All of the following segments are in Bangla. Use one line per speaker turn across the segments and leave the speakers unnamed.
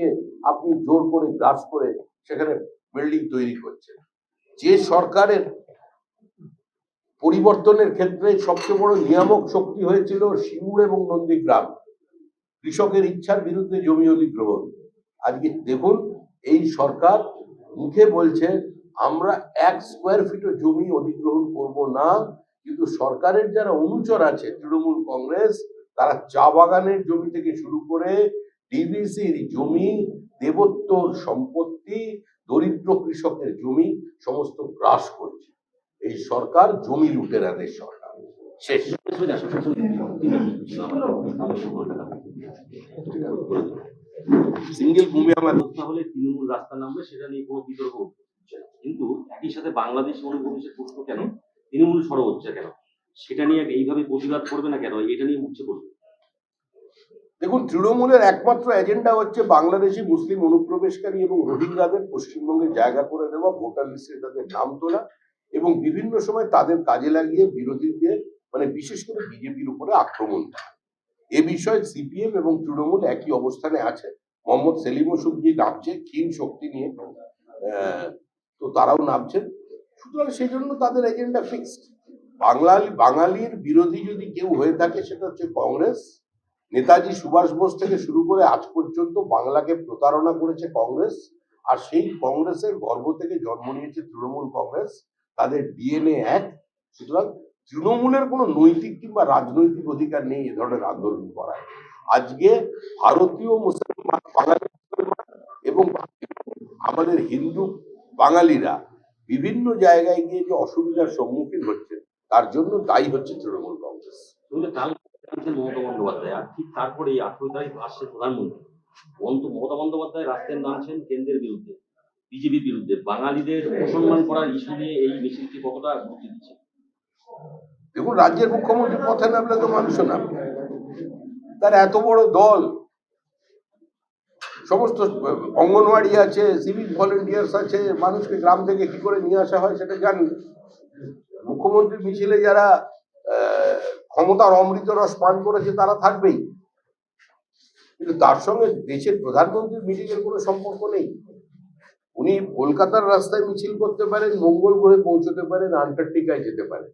জমিকে আপনি জোর করে গ্রাস করে সেখানে বিল্ডিং তৈরি করছেন। যে সরকারের পরিবর্তনের ক্ষেত্রে সবচেয়ে বড় নিয়ামক শক্তি হয়েছিল শিমুর এবং নন্দীগ্রাম কৃষকের ইচ্ছার বিরুদ্ধে জমি অধিগ্রহণ। আজকে দেখুন, এই সরকার মুখে বলছে, আমরা এক স্কোয়ার ফিটও জমি অধিগ্রহণ করব না। কিন্তু সরকারের যারা অনুচর আছে, তৃণমূল কংগ্রেস, তারা চা বাগানের জমি থেকে শুরু করে ডিবিসির জমি দেবত্বর সম্পত্তি, দরিদ্র কৃষকের জমি সমস্ত গ্রাস করছে। এই সরকার জমি লুটেরাদের সরকার। শেষ। সিঙ্গেল ভূমি আমার
তাহলে তৃণমূল রাস্তা নামবে, সেটা নিয়ে কোনো বিতর্ক কিন্তু একই সাথে বাংলাদেশ অনুপ্রবেশের প্রশ্ন কেন? তৃণমূল সরব হচ্ছে কেন? সেটা নিয়ে এইভাবে প্রতিবাদ করবে না কেন? এটা নিয়ে মুছে করবে।
দেখুন, তৃণমূলের একমাত্র এজেন্ডা হচ্ছে বাংলাদেশি মুসলিম অনুপ্রবেশকারী এবং রোহিঙ্গাদের পশ্চিমবঙ্গে জায়গা করে দেওয়া, ভোটার লিস্টে তাদের নাম তোলা এবং বিভিন্ন সময় তাদের কাজে লাগিয়ে বিরোধীদের মানে বিশেষ করে বিজেপির উপরে আক্রমণ করা। এ বিষয়ে সিপিএম এবং তৃণমূল একই অবস্থানে আছে। মোহাম্মদ সেলিম সুবজি নামছে, ক্ষীণ শক্তি নিয়ে তো তারাও নামছেন সুতরাং সেই জন্য তাদের এজেন্ডা ফিক্সড বাঙালি বাঙালির বিরোধী যদি কেউ হয়ে থাকে, সেটা হচ্ছে কংগ্রেস নেতাজি সুভাষ বোস থেকে শুরু করে আজ পর্যন্ত বাংলাকে প্রতারণা করেছে কংগ্রেস, আর সেই কংগ্রেসের গর্ভ থেকে জন্ম নিয়েছে তৃণমূল কংগ্রেস, তাদের ডিএনএ এক সুতরাং তৃণমূলের কোনো নৈতিক কিংবা রাজনৈতিক অধিকার নেই এ ধরনের আন্দোলন করার আজকে ভারতীয় মুসলমান, বাঙালি মুসলমান এবং আমাদের হিন্দু বাঙালিরা বিভিন্ন জায়গায় গিয়ে যে অসুবিধার সম্মুখীন হচ্ছে, তার জন্য দায়ী হচ্ছে তৃণমূল কংগ্রেস।
কিন্তু মমতা বন্দ্যোপাধ্যায়। আর ঠিক তারপরে এই আঠেরো তারিখ আসছে প্রধানমন্ত্রী। মমতা বন্দ্যোপাধ্যায় রাস্তায় নামছেন কেন্দ্রের বিরুদ্ধে, বিজেপির বিরুদ্ধে। বাঙালিদের অসম্মান করার ইস্যু নিয়ে এই মিছিলটি কতটা গুরুত্ব দিচ্ছে?
দেখুন, রাজ্যের মুখ্যমন্ত্রী পথে নামলে তো মানুষও নামবে। তার এত বড় দল, সমস্ত অঙ্গনওয়াড়ি আছে সিভিক ভলেন্টিয়ার্স আছে, মানুষকে গ্রাম থেকে কি করে নিয়ে আসা হয় সেটা জানি। মুখ্যমন্ত্রী মিছিলে যারা ক্ষমতার অমৃত রস পান করেছে তারা থাকবেই। কিন্তু তার সঙ্গে দেশের প্রধানমন্ত্রীর মিটিং এর কোনো সম্পর্ক নেই। উনি কলকাতার রাস্তায় মিছিল করতে পারেন, মঙ্গল গ্রহে পৌঁছতে পারেন, আন্টার্কটিকায় যেতে পারেন।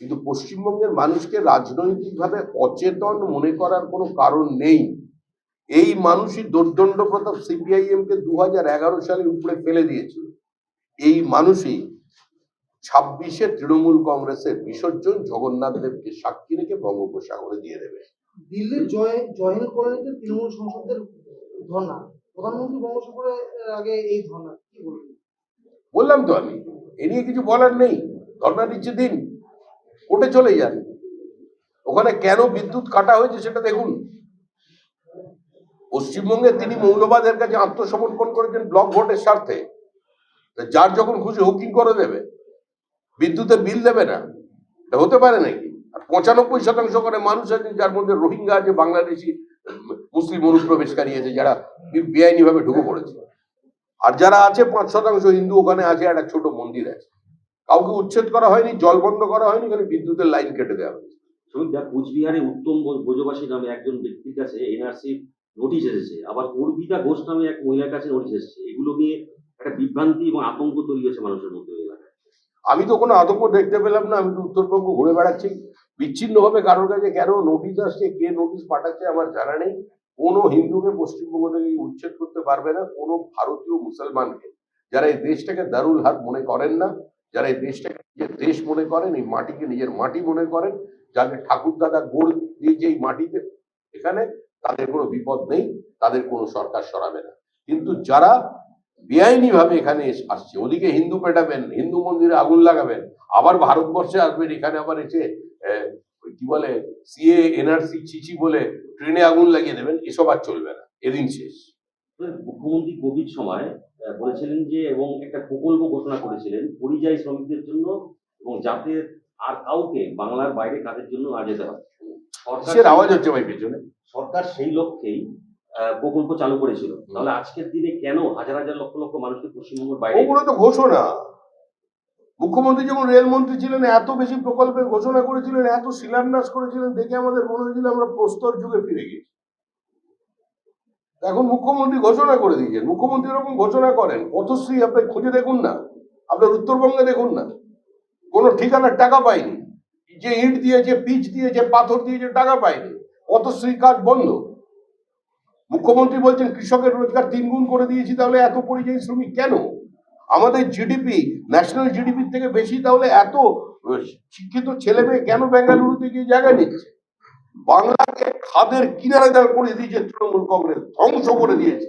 কিন্তু পশ্চিমবঙ্গের মানুষকে রাজনৈতিকভাবে অচেতন মনে করার কোনো কারণ নেই। এই মানুষই দোর্দণ্ড প্রতাপ সিপিআইএম কে দু হাজার এগারো সালে উপরে ফেলে দিয়েছিল। এই মানুষই ছাব্বিশে তৃণমূল কংগ্রেসের বিসর্জন জগন্নাথ দেবকে সাক্ষী রেখে বঙ্গোপসাগরে দিয়ে দেবে।
দিল্লির জয় জয়হিন্দ কলোনিতে তৃণমূল সংসদের ধর্ণা। প্রধানমন্ত্রী বঙ্গোপসাগরের আগে এই ধর্ণা কি বলবেন
বললাম তো আমি এ নিয়ে কিছু বলার নেই ধর্ণা দিচ্ছে দিন কোর্টে চলে যান। ওখানে কেন বিদ্যুৎ কাটা হয়েছে সেটা দেখুন। পশ্চিমবঙ্গে তিনি মৌলবাদের কাছে আত্মসমর্পণ করেছেন ব্লক ভোটের স্বার্থে। যার যখন খুশি হুকিং করে দেবে। বিদ্যুতের বিল দেবে না। এটা হতে পারে নাকি? আর পঁচানব্বই শতাংশ করে মানুষ আছে, যার মধ্যে রোহিঙ্গা আছে, বাংলাদেশি, মুসলিম অনুপ্রবেশকারী আছে, যারা বেআইনি ভাবে ঢুকে পড়েছে। আর যারা আছে, পাঁচ শতাংশ হিন্দু ওখানে আছে একটা ছোট মন্দির আছে। কাউকে উচ্ছেদ করা হয়নি, জল বন্ধ করা হয়নি, খালি বিদ্যুতের লাইন কেটে দেওয়া হয়েছে।
শ্রমিক দা কোচবিহারে উত্তম বোস- ব্রজবাসী নামে একজন ব্যক্তির কাছে এনআরসি নোটিশ এসেছে। আবার অর্পিতা ঘোষ নামে এক মহিলার কাছে নোটিশ এসেছে। এগুলো নিয়ে একটা বিভ্রান্তি এবং আতঙ্ক তৈরি হয়েছে মানুষের মধ্যে।
আমি তো কোনো আতঙ্ক দেখতে পেলাম না, আমি তো উত্তরবঙ্গ ঘুরে বেড়াচ্ছি। বিচ্ছিন্ন হবে কারোর কাছে কেন নোটিশ আসছে, কে নোটিশ পাঠাচ্ছে আমার জানা নেই। কোনো হিন্দুকে পশ্চিমবঙ্গ থেকে উচ্ছেদ করতে পারবে না, কোনো ভারতীয় মুসলমানকে। যারা এই দেশটাকে দারুল হাত মনে করেন না, যারা এই দেশটাকে নিজের দেশ মনে করেন, এই মাটিকে নিজের মাটি মনে করেন, যাদের ঠাকুর দাদা গোড় দিয়েছে এই মাটিতে, এখানে তাদের কোনো বিপদ নেই, তাদের কোনো সরকার সরাবে না। কিন্তু যারা বেআইনি ভাবে এখানে আসছে। ওদিকে হিন্দু পেটাবেন হিন্দু মন্দিরে আগুন লাগাবেন। আবার ভারতবর্ষে আসবেন এখানে আবার এসে কি বলে সিএ এনআরসি চিচি বলে ট্রেনে আগুন লাগিয়ে দেবেন এসব আর চলবে না। এদিন শেষ।
মুখ্যমন্ত্রী কোভিড সময় বলেছিলেন যে এবং একটা প্রকল্প ঘোষণা করেছিলেন পরিযায়ী শ্রমিকদের জন্য এবং যাতে আর কাউকে বাংলার বাইরে কাজের জন্য না যেতে হয়। সরকার
আওয়াজ হচ্ছে ভাই পেছনে?
সরকার সেই লক্ষ্যেই প্রকল্প চালু করেছিল। তাহলে আজকের দিনে কেন হাজার হাজার লক্ষ লক্ষ মানুষকে পশ্চিমবঙ্গের বাইরে
ওগুলো তো ঘোষণা। মুখ্যমন্ত্রী যখন রেলমন্ত্রী ছিলেন এত বেশি প্রকল্পের ঘোষণা করেছিলেন এত শিলান্যাস করেছিলেন দেখে আমাদের মনে হয়েছিল আমরা প্রস্তর যুগে ফিরে গেছি। এখন মুখ্যমন্ত্রী ঘোষণা করে দিয়েছেন। মুখ্যমন্ত্রী এরকম ঘোষণা করেন। পথশ্রী আপনি খুঁজে দেখুন না। আপনার উত্তরবঙ্গে দেখুন না। কোনো ঠিকানার টাকা পায়নি যে ইট দিয়েছে পিচ দিয়েছে পাথর দিয়েছে টাকা পায়নি পথশ্রী কাজ বন্ধ। মুখ্যমন্ত্রী বলছেন, কৃষকের রোজগার তিন গুণ করে দিয়েছি, তাহলে এত পরিযায়ী শ্রমিক কেন? আমাদের জিডিপি ন্যাশনাল জিডিপির থেকে বেশি, তাহলে এত শিক্ষিত ছেলে মেয়ে কেন বেঙ্গালুরুতে গিয়ে জায়গা নিচ্ছে? বাংলাকে খাদের কিনারে দাঁড় করে দিয়েছে তৃণমূল কংগ্রেস, ধ্বংস করে দিয়েছে।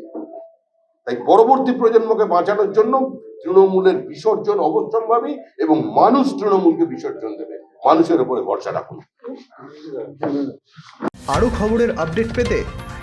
তাই পরবর্তী প্রজন্মকে বাঁচানোর জন্য তৃণমূলের বিসর্জন অবশ্যম্ভাবী এবং মানুষ তৃণমূলকে বিসর্জন দেবে। মানুষের উপরে ভরসা রাখুন।
আরও খবরের আপডেট পেতে